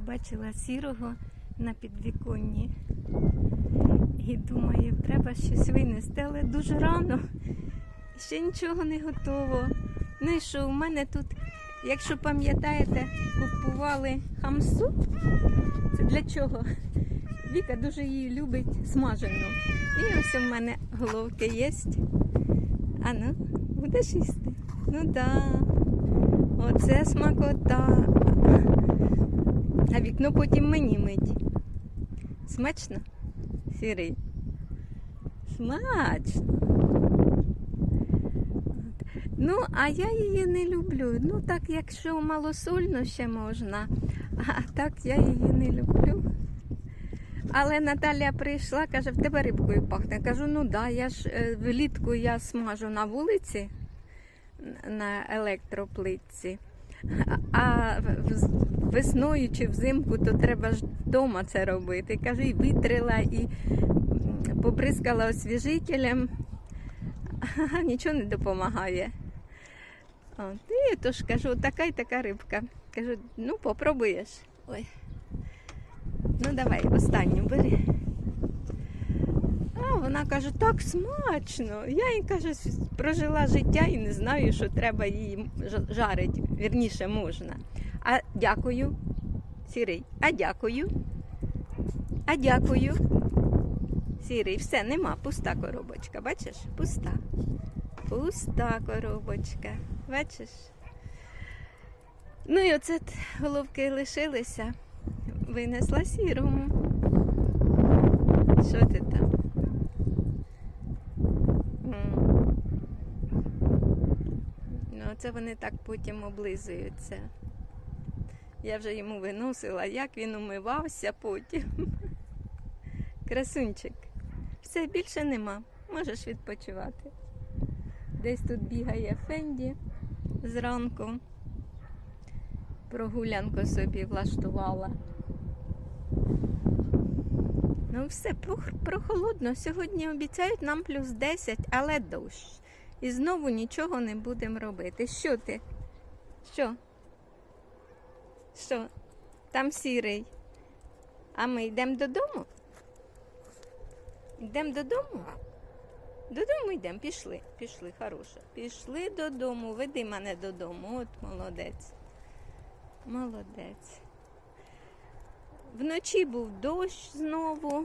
побачила сірого на підвіконні. І думаю, треба щось винести, але дуже рано. Ще нічого не готово. Ну і що, у мене тут, якщо пам'ятаєте, купували хамсу. Це для чого? Віка дуже її любить смажену. І ось у мене головки є. А ну, будеш їсти? Ну да. Оце смакота. А вікно потім мені мить. Смачно? Сірий. Смачно. Ну, а я її не люблю. Ну, так, якщо малосольно ще можна, а так я її не люблю. Але Наталя прийшла, каже, в тебе рибкою пахне. Кажу, ну да, я ж е, влітку я смажу на вулиці на електроплитці. А весною чи взимку, то треба ж вдома це робити. Кажу, і витрила, і побризкала освіжителем. Нічого не допомагає. От, і то ж кажу, така й така рибка. Кажу, ну попробуєш. Ой. Ну давай, останню бери. А вона каже, так смачно. Я їй каже, прожила життя і не знаю, що треба її жарити. Вірніше можна. А дякую, сірий. А дякую. А дякую. Сірий, все, нема, пуста коробочка. Бачиш? Пуста. Пуста коробочка. Бачиш? Ну і оце головки лишилися. Винесла сірому. Що ти там? Ну, це вони так потім облизуються. Я вже йому виносила, як він умивався потім. Красунчик. Все більше нема. Можеш відпочивати. Десь тут бігає Фенді зранку. Прогулянку собі влаштувала. Ну все, прохолодно. Сьогодні обіцяють нам плюс 10, але дощ. І знову нічого не будемо робити. Що ти? Що? Що? Там сірий. А ми йдемо додому? Йдемо додому? Додому йдемо, пішли, пішли, хороша. Пішли додому, веди мене додому. От молодець. Молодець. Вночі був дощ знову.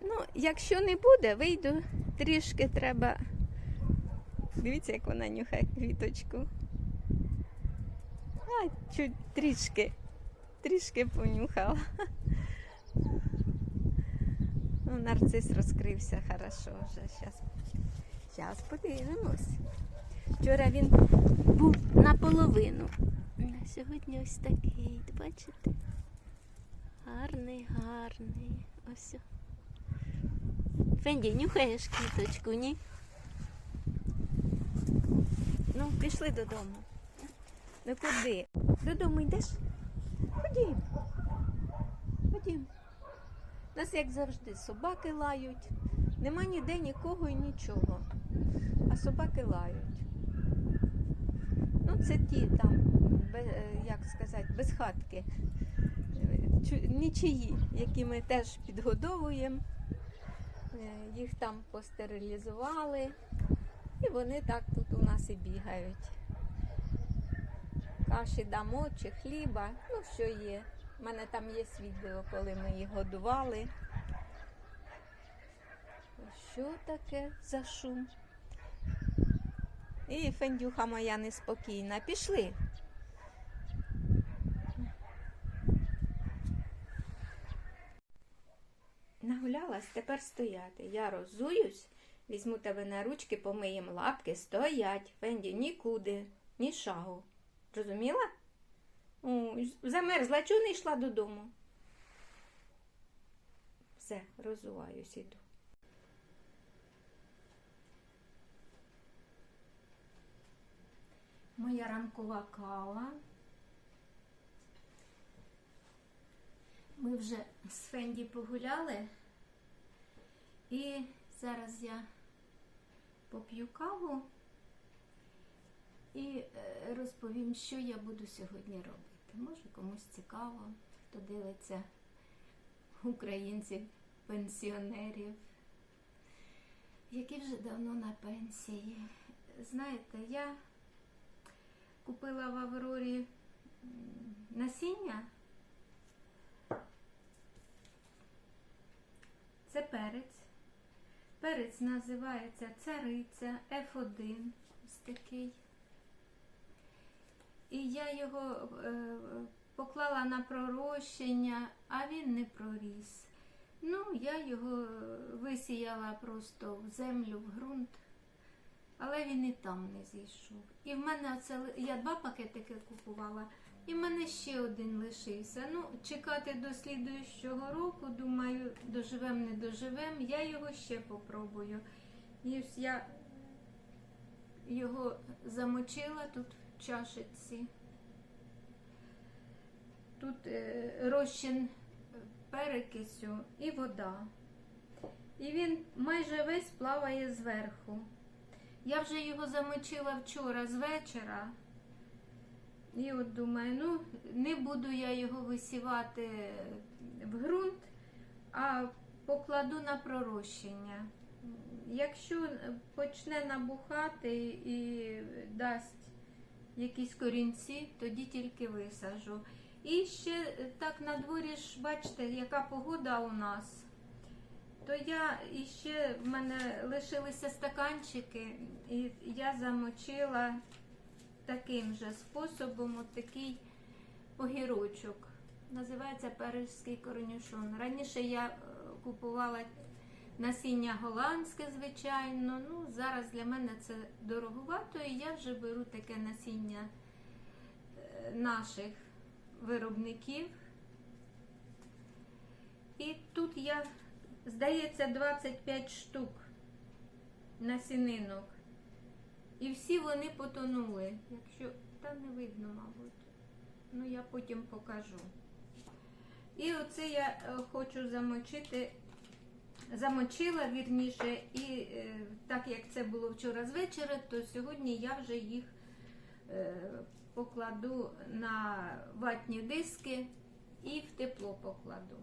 Ну, якщо не буде, вийду трішки треба. Дивіться, як вона нюхає квіточку. А, чуть трішки, трішки понюхала. Ну, нарцис розкрився хорошо вже. Зараз, зараз подивимось. Вчора він був наполовину. А сьогодні ось такий, бачите? Гарний, гарний. Ось. Фенді, нюхаєш квіточку, ні? Ну, пішли додому. Ну куди? Додому йдеш? Ходім. Ходім. Нас, як завжди, собаки лають. Нема ніде нікого і нічого. А собаки лають. Ну, це ті там, е, як сказати, безхатки. Е, чу- Нічиї, які ми теж підгодовуємо. Е, Їх там постерилізували. І вони так тут у нас і бігають. Каші дамо чи хліба, ну що є. У мене там є відео, коли ми їх годували. Що таке за шум? І фендюха моя неспокійна. Пішли. Нагулялась, тепер стояти. Я розуюсь, візьму тебе на ручки, помиєм лапки, стоять. Фенді, нікуди, ні шагу. Розуміла? Ой, замерзла, чого не йшла додому? Все, розуваюсь, іду. Моя ранкова кава. Ми вже з Фенді погуляли. І зараз я поп'ю каву і е, розповім, що я буду сьогодні робити. Може комусь цікаво, хто дивиться українців, пенсіонерів, які вже давно на пенсії. Знаєте, я купила в Аврорі насіння. Це перець. Перець називається цариця F1. Ось такий. І я його е, поклала на пророщення, а він не проріс. Ну, я його висіяла просто в землю, в ґрунт, але він і там не зійшов. І в мене це я два пакетики купувала, і в мене ще один лишився. Ну, чекати до слідуючого року, думаю, доживем, не доживем, я його ще попробую. І ось я його замочила тут чашиці. Тут е, розчин перекисю і вода. І він майже весь плаває зверху. Я вже його замочила вчора з вечора. І от думаю, ну, не буду я його висівати в ґрунт, а покладу на пророщення. Якщо почне набухати і дасть якісь корінці, тоді тільки висажу. І ще так на дворі ж, бачите, яка погода у нас. То я іще в мене лишилися стаканчики, і я замочила таким же способом такий огірочок. Називається перський корнюшон. Раніше я е, купувала насіння голландське, звичайно. Ну, зараз для мене це дороговато, і я вже беру таке насіння е, наших виробників. І тут я, здається, 25 штук насінинок. І всі вони потонули. Якщо та не видно, мабуть. Ну, я потім покажу. І оце я е, хочу замочити, замочила вірніше, і е, так як це було вчора з вечора, то сьогодні я вже їх е, покладу на ватні диски і в тепло покладу.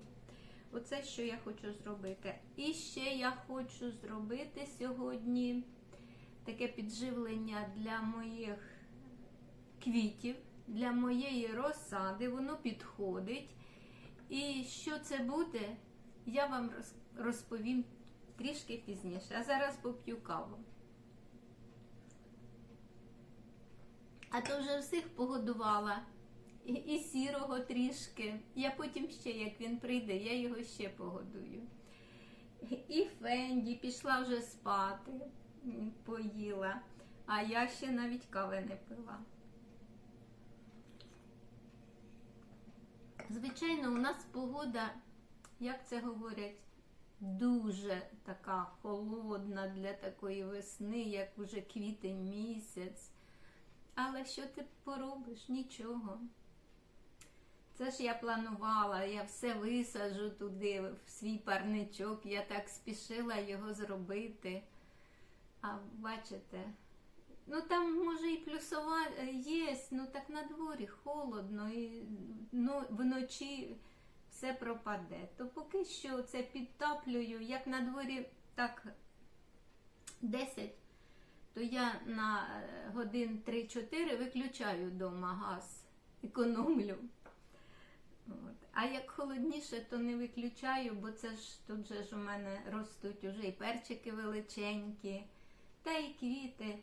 Оце що я хочу зробити. І ще я хочу зробити сьогодні таке підживлення для моїх квітів, для моєї розсади. Воно підходить. І що це буде, я вам розповім трішки пізніше. А зараз поп'ю каву. А то вже всіх погодувала. І, сірого трішки. Я потім ще, як він прийде, я його ще погодую. І Фенді пішла вже спати, поїла, а я ще навіть кави не пила. Звичайно, у нас погода, як це говорять, дуже така холодна для такої весни, як уже квітень місяць. Але що ти поробиш? Нічого. Це ж я планувала, я все висаджу туди, в свій парничок. Я так спішила його зробити. А бачите, ну там може і плюсова є, ну так на дворі холодно, і ну, вночі все пропаде. То поки що це підтоплюю, як на дворі так 10, то я на е, годин 3-4 виключаю вдома газ, економлю. От. А як холодніше, то не виключаю, бо це ж тут же ж у мене ростуть уже і перчики величенькі, та й квіти.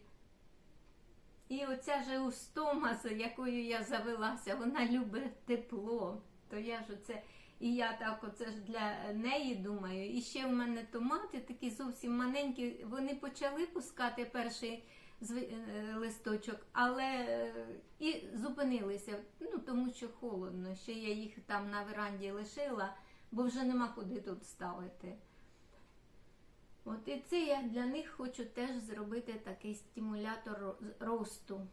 І оця же устома, з якою я завелася, вона любить тепло. То я ж оце, і я так оце ж для неї думаю. І ще в мене томати такі зовсім маленькі, вони почали пускати перший е, листочок, але е, і зупинилися, ну тому що холодно. Ще я їх там на веранді лишила, бо вже нема куди тут ставити. От і це я для них хочу теж зробити такий стимулятор росту.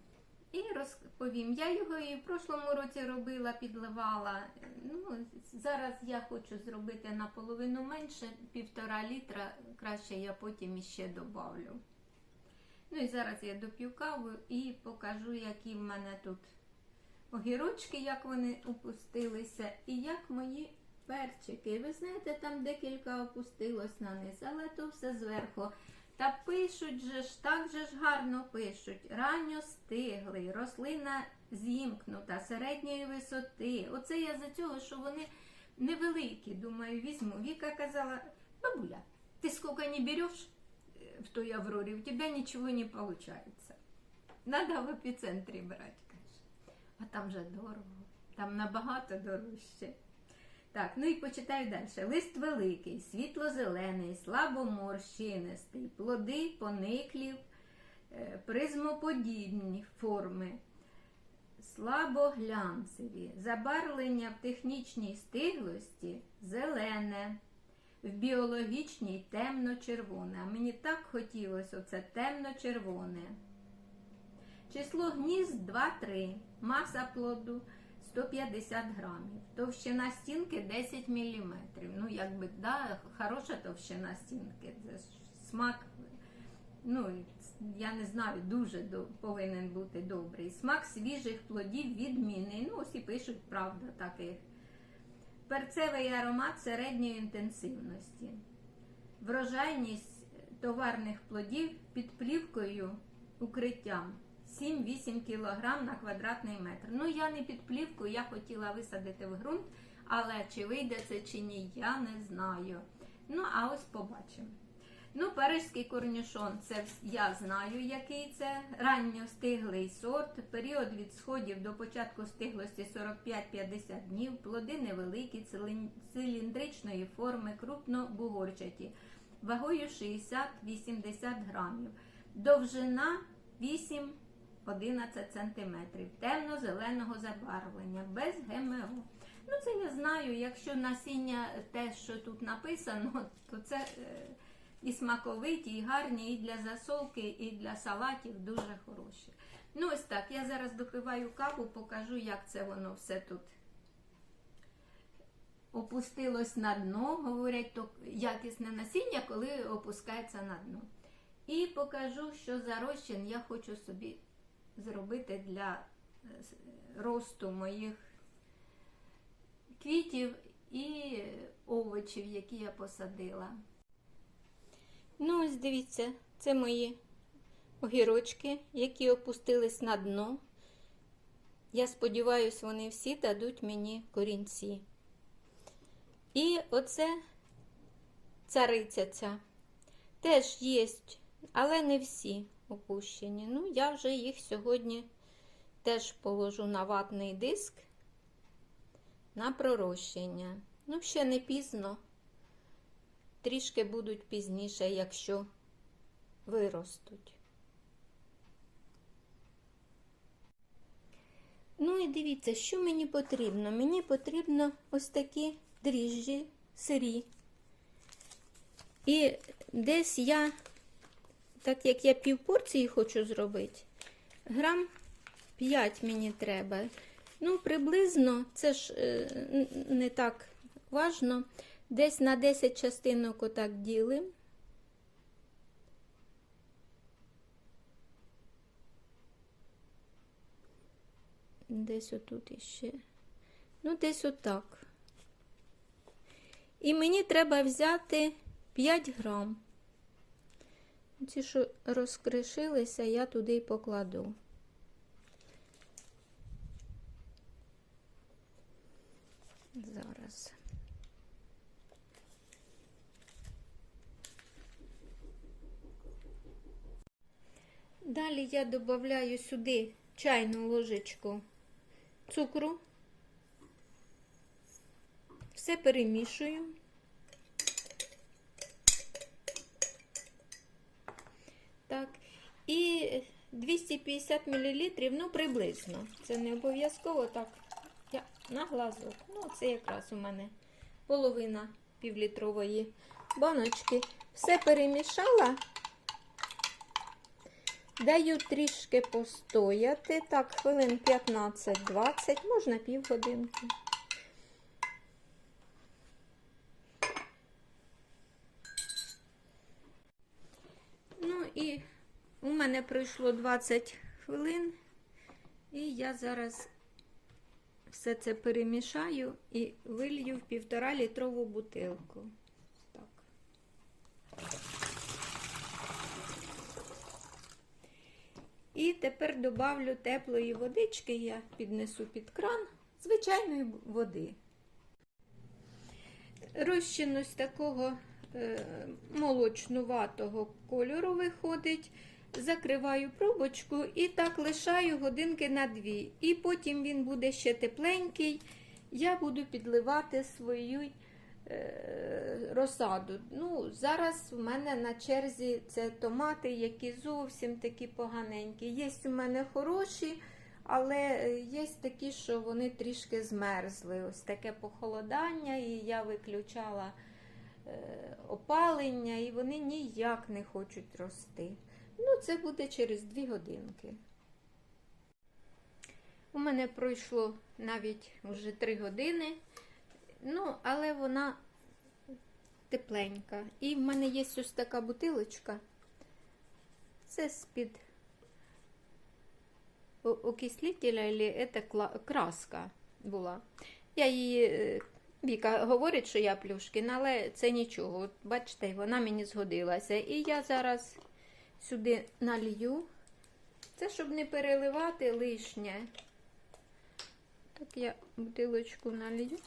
І розповім, я його і в прошлому році робила, підливала. Ну, зараз я хочу зробити наполовину менше, півтора літра, краще я потім іще добавлю. Ну і зараз я доп'ю каву і покажу, які в мене тут огірочки, як вони опустилися, і як мої перчики. Ви знаєте, там декілька опустилось на низ, але то все зверху. Та пишуть же ж, так же ж гарно пишуть. Ранньо стиглий, рослина зімкнута, середньої висоти. Оце я за цього, що вони невеликі, думаю, візьму. Віка казала, бабуля, ти скільки не береш е, в той Аврорі, у тебе нічого не виходить. Надо в епіцентрі брати, каже. А там же дорого, там набагато дорожче. Так, ну і почитаю далі. Лист великий, світло-зелений, слабоморщинистий, плоди пониклі, е, призмоподібні форми, слабоглянцеві, забарвлення в технічній стиглості зелене, в біологічній темно-червоне. А мені так хотілося оце темно-червоне. Число гнізд 2-3, маса плоду 150 грамів, товщина стінки 10 мм. Ну, якби, да, хороша товщина стінки, це смак, ну, я не знаю, дуже до- повинен бути добрий. Смак свіжих плодів відмінний. Ну, ось і пишуть, правда, таких. Перцевий аромат середньої інтенсивності. Врожайність товарних плодів під плівкою укриттям 7-8 кг на квадратний метр. Ну, я не під плівкою, я хотіла висадити в ґрунт, але чи вийде це чи ні, я не знаю. Ну, а ось побачимо. Ну, парижський корнішон, це я знаю, який це. Ранньостиглий сорт. Період від сходів до початку стиглості 45-50 днів. Плоди невеликі, циліндричної форми, крупно-бугорчаті. Вагою 60-80 грамів. Довжина 8-11 сантиметрів. Темно-зеленого забарвлення, без ГМО. Ну, це я знаю. Якщо насіння те, що тут написано, то це е, і смаковиті, і гарні, і для засолки, і для салатів дуже хороші. Ну, ось так. Я зараз допиваю каву, покажу, як це воно все тут опустилось на дно. Говорять, то якісне насіння, коли опускається на дно. І покажу, що за розчин я хочу собі зробити для е, росту моїх квітів і овочів, які я посадила. Ну, ось дивіться, це мої огірочки, які опустились на дно. Я сподіваюся, вони всі дадуть мені корінці. І оце цариця ця. Теж є, але не всі опущені. Ну, я вже їх сьогодні теж положу на ватний диск на пророщення. Ну, ще не пізно. Трішки будуть пізніше, якщо виростуть. Ну і дивіться, що мені потрібно. Мені потрібно ось такі дріжджі сирі. І десь я, так як я півпорції хочу зробити, грам 5 мені треба. Ну, приблизно, це ж е, не так важно. Десь на 10 частинок отак ділимо. Десь отут іще. Ну, десь отак. І мені треба взяти 5 грам. Ці, що розкришилися, я туди й покладу. Зараз. Далі я додаю сюди чайну ложечку цукру. Все перемішую. Так, і 250 мл, ну приблизно. Це не обов'язково так. Я на глазок. Ну, це якраз у мене половина півлітрової баночки. Все перемішала. Даю трішки постояти, так, хвилин 15-20, можна півгодинки. Ну і у мене пройшло 20 хвилин, і я зараз все це перемішаю і вилью в півтора літрову бутилку. Так. І тепер добавлю теплої водички, я піднесу під кран звичайної води. Розчину з такого е, молочнуватого кольору виходить. Закриваю пробочку і так лишаю годинки на дві. І потім він буде ще тепленький. Я буду підливати свою е, розсаду. Ну, зараз у мене на черзі це томати, які зовсім такі поганенькі. Є у мене хороші, але е, є такі, що вони трішки змерзли. Ось таке похолодання, і я виключала е, опалення, і вони ніяк не хочуть рости. Ну, це буде через 2 годинки. У мене пройшло навіть вже 3 години, ну, але вона тепленька. І в мене є ось така бутилочка. Це з-під окислителя, це краска була. Я її, е, Віка говорить, що я плюшкін, але це нічого. От бачите, вона мені згодилася. І я зараз сюди налью. Це щоб не переливати лишнє. Так я бутилочку налью.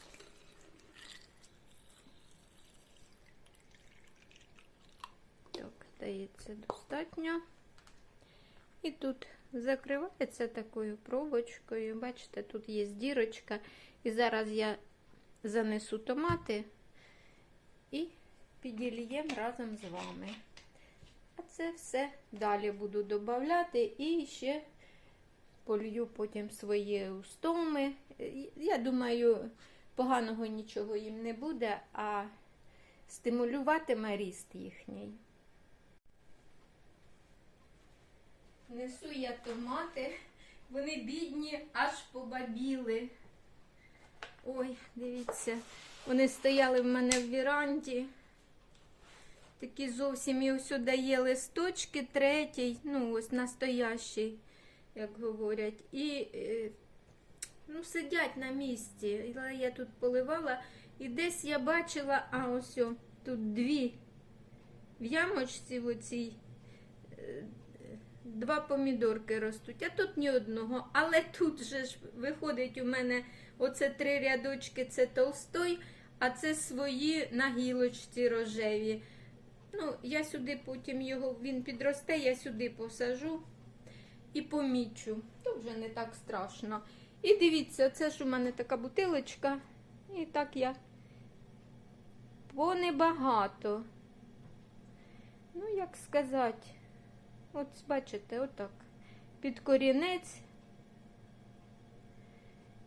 Так, здається, достатньо. І тут закривається такою пробочкою. Бачите, тут є дірочка. І зараз я занесу томати і піділіємо разом з вами. Це все далі буду додавати і ще полью потім свої устоми. Я думаю, поганого нічого їм не буде, а стимулюватиме ріст їхній. Несу я томати, вони бідні, аж побабіли. Ой, дивіться, вони стояли в мене в віранді. Такі зовсім і ось дає листочки, третій, ну ось настоящий, як говорять. І е, ну, сидять на місці. Я тут поливала. І десь я бачила, а ось тут дві в ямочці в оцій е, два помідорки ростуть, а тут ні одного. Але тут же ж виходить у мене оце три рядочки, це толстой, а це свої на гілочці рожеві. Ну, я сюди потім його, він підросте, я сюди посажу і помічу. То вже не так страшно. І дивіться, це ж у мене така бутилочка. І так я понебагато. Ну, як сказати, от бачите, отак. Під корінець.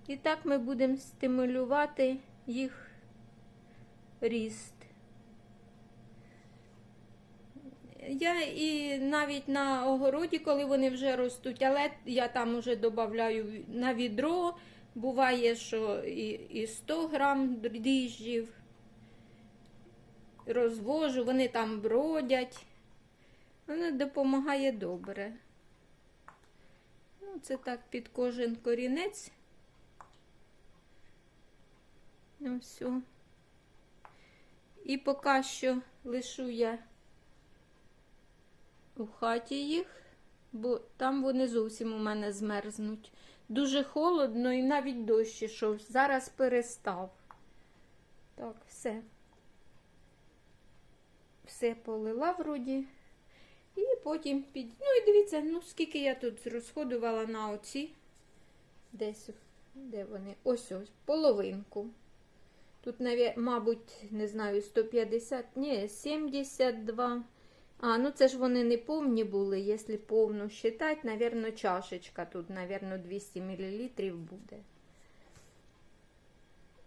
І так ми будемо стимулювати їх ріст. Я і навіть на огороді, коли вони вже ростуть, але я там вже додаю на відро. Буває, що і, і 100 грам дріжджів розвожу, вони там бродять. Воно допомагає добре. Ну, це так під кожен корінець. Ну, все. І поки що лишу я у хаті їх, бо там вони зовсім у мене змерзнуть. Дуже холодно і навіть дощ ішов. Зараз перестав. Так, все. Все полила вроді. І потім під. Ну і дивіться, ну скільки я тут розходувала на оці. Десь, де вони? Ось ось, половинку. Тут, мабуть, не знаю, 150, ні, 72. А, ну це ж вони не повні були. Якщо повну вважати, навірно, чашечка тут, навірно, 200 мл буде.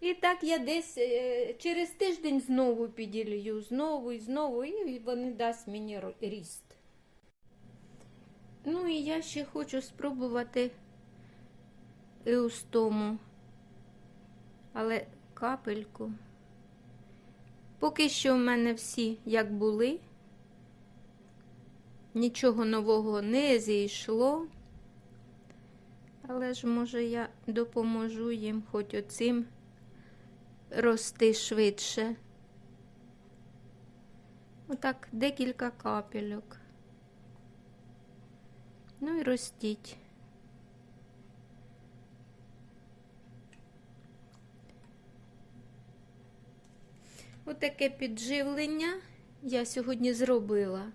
І так я десь е, через тиждень знову піділью, знову і знову, і вони дасть мені ріст. Ну і я ще хочу спробувати еустому, але капельку. Поки що в мене всі як були. Нічого нового не зійшло. Але ж може я допоможу їм хоч оцим рости швидше. Отак декілька капельок. Ну і ростіть. Отаке підживлення я сьогодні зробила.